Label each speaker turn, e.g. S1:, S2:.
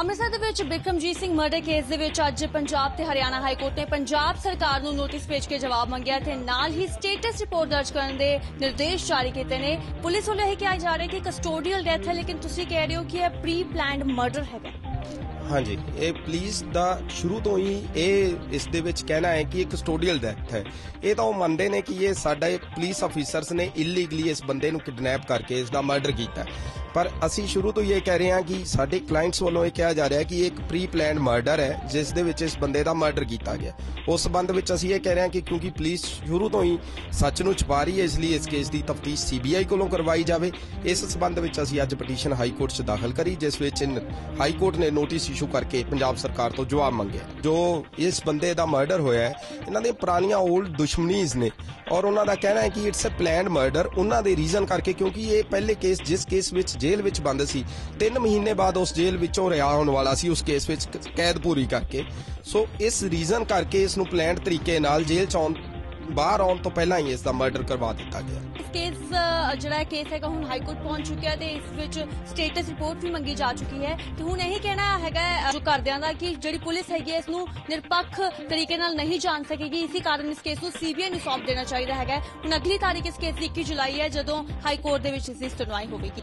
S1: ਅੰਮ੍ਰਿਤਸਰ ਦੇ ਵਿੱਚ Bikramjit Singh murder case ਦੇ ਵਿੱਚ ਅੱਜ ਪੰਜਾਬ ਤੇ ਹਰਿਆਣਾ ਹਾਈ ਕੋਰਟ ਨੇ ਪੰਜਾਬ ਸਰਕਾਰ ਨੂੰ ਨੋਟਿਸ ਭੇਜ ਕੇ ਜਵਾਬ ਮੰਗਿਆ ਤੇ ਨਾਲ ਹੀ ਸਟੇਟਸ ਰਿਪੋਰਟ ਦਰਜ ਕਰਨ ਦੇ ਨਿਰਦੇਸ਼ ਜਾਰੀ ਕੀਤੇ ਨੇ। ਪੁਲਿਸ ਵੱਲੋਂ ਇਹ ਕਿਹਾ ਜਾ ਰਿਹਾ ਕਿ ਕਸਟੋਡੀਅਲ ਡੈਥ ਹੈ, ਲੇਕਿਨ ਤੁਸੀਂ ਕਹਿ ਰਹੇ ਹੋ ਕਿ ਇਹ ਪ੍ਰੀ ਪਲਾਨਡ ਮਰਡਰ ਹੈਗਾ।
S2: ਹਾਂਜੀ। ਇਹ ਪੁਲਿਸ ਦਾ ਸ਼ੁਰੂ ਤੋਂ ਹੀ ਇਹ ਇਸ ਦੇ ਵਿੱਚ ਕਹਿਣਾ ਹੈ ਕਿ ਇਹ ਕਸਟੋਡੀਅਲ ਡੈਥ ਹੈ। ਇਹ ਤਾਂ ਉਹ ਮੰਨਦੇ ਨੇ ਕਿ ਇਹ ਸਾਡਾ ਪੁਲਿਸ ਅਫੀਸਰਸ ਨੇ ਇਲੀਗਲੀ ਇਸ ਬੰਦੇ ਨੂੰ ਕਿਡਨੈਪ ਕਰਕੇ ਇਸ ਦਾ ਮਰਡਰ ਕੀਤਾ ਪਰ ਅਸੀਂ ਸ਼ੁਰੂ ਤੋਂ ਹੀ ਇਹ ਕਹਿ ਰਹੇ ਹਾਂ ਕਿ ਸਾਡੇ ਕਲਾਇੰਟਸ ਵੱਲੋਂ ਇਹ ਕਿਹਾ ਜਾ ਰਿਹਾ ਹੈ ਕਿ ਇਹ ਇੱਕ ਪ੍ਰੀ ਪਲਾਨਡ ਮਰਡਰ ਹੈ, ਜਿਸ ਦੇ ਵਿੱਚ ਇਸ ਬੰਦੇ ਦਾ ਮਰਡਰ ਕੀਤਾ ਗਿਆ ਉਸ ਸੰਬੰਧ ਵਿੱਚ ਅਸੀਂ ਇਹ ਕਹਿ ਰਹੇ ਹਾਂ ਕਿ ਕਿਉਂਕਿ ਪੁਲਿਸ ਸ਼ੁਰੂ ਤੋਂ ਹੀ ਸੱਚ ਨੂੰ ਛੁਪਾ ਰਹੀ ਹੈ ਇਸ ਲਈ ਇਸ ਕੇਸ ਦੀ ਤਫਤੀਸ਼ ਸੀਬੀਆਈ ਕੋਲੋਂ ਕਰਵਾਈ ਜਾਵੇ। ਇਸ ਸਬੰਧ ਵਿੱਚ ਅਸੀਂ ਅੱਜ ਪਟੀਸ਼ਨ ਹਾਈ ਕੋਰਟ 'ਚ ਦਾਖਲ ਕਰੀ, ਜਿਸ ਵਿੱਚ ਹਾਈ ਕੋਰਟ ਨੇ ਨੋਟਿਸ ਇਸ਼ੂ ਕਰਕੇ ਪੰਜਾਬ ਸਰਕਾਰ ਤੋਂ ਜਵਾਬ ਮੰਗਿਆ। ਜੋ ਇਸ ਬੰਦੇ ਦਾ ਮਰਡਰ ਹੋਇਆ ਹੈ, ਇਹਨਾਂ ਦੀਆਂ ਪੁਰਾਣੀਆਂ 올ਡ ਦੁਸ਼ਮਣੀਜ਼ ਨੇ ਔਰ ਉਹਨਾਂ ਦਾ ਕਹਿਣਾ ਹੈ ਕਿ ਇਟਸ ਅ ਪਲਾਨਡ ਮਰਡਰ ਉਹਨਾਂ ਦੇ ਰੀਜ਼ਨ ਕਰਕੇ ਕਿਉਂਕਿ ਇਹ ਪਹਿਲੇ ਕੇਸ ਜਿਸ ਕੇਸ ਵਿੱਚ ਜੇਲ੍ਹ ਵਿੱਚ ਬੰਦ ਸੀ 3 ਮਹੀਨੇ ਬਾਅਦ ਉਸ ਜੇਲ੍ਹ ਵਿੱਚੋਂ ਰਿਹਾ ਹੋਣ ਵਾਲਾ ਸੀ ਉਸ ਕੇਸ ਵਿੱਚ ਕੈਦ ਪੂਰੀ ਕਰਕੇ। ਸੋ ਇਸ ਰੀਜ਼ਨ ਕਰਕੇ ਇਸ ਨੂੰ ਪਲਾਨਡ ਤਰੀਕੇ ਨਾਲ ਜੇਲ੍ਹ ਚੋਂ ਬਾਹਰ ਆਉਣ ਤੋਂ ਪਹਿਲਾਂ ਹੀ ਇਸ ਦਾ ਮਰਡਰ ਕਰਵਾ ਦਿੱਤਾ ਗਿਆ।
S1: ਇਸ ਕੇਸ ਜਿਹੜਾ ਕੇਸ ਹੈਗਾ ਹੁਣ ਹਾਈ ਕੋਰਟ ਪਹੁੰਚ ਚੁੱਕਿਆ ਤੇ ਇਸ ਵਿੱਚ ਸਟੇਟਸ ਰਿਪੋਰਟ ਵੀ ਮੰਗੀ ਜਾ ਚੁੱਕੀ ਹੈ। ਤੇ ਹੁਣ ਇਹ ਕਹਿਣਾ ਹੈਗਾ ਹੈ, ਜੋ ਕਰਦਿਆਂ ਦਾ ਕਿ ਜਿਹੜੀ ਪੁਲਿਸ ਹੈਗੀ ਹੈ ਇਸ ਨੂੰ ਨਿਰਪੱਖ ਤਰੀਕੇ ਨਾਲ ਨਹੀਂ ਜਾਣ ਸਕੇਗੀ। ਇਸੇ ਕਾਰਨ ਇਸ ਕੇਸ ਨੂੰ ਸੀਬੀਆਈ ਨੂੰ ਸੌਂਪ ਦੇਣਾ ਚਾਹੀਦਾ ਹੈਗਾ ਹੁਣ ਅਗਲੀ ਤਾਰੀਖ ਇਸ ਕੇਸ ਦੀ 21 ਜੁਲਾਈ ਹੈ ਜਦੋਂ ਹਾਈ ਕੋਰਟ ਦੇ ਵਿੱਚ ਇਸ ਦੀ ਸੁਣਵਾਈ ਹੋਵੇਗੀ।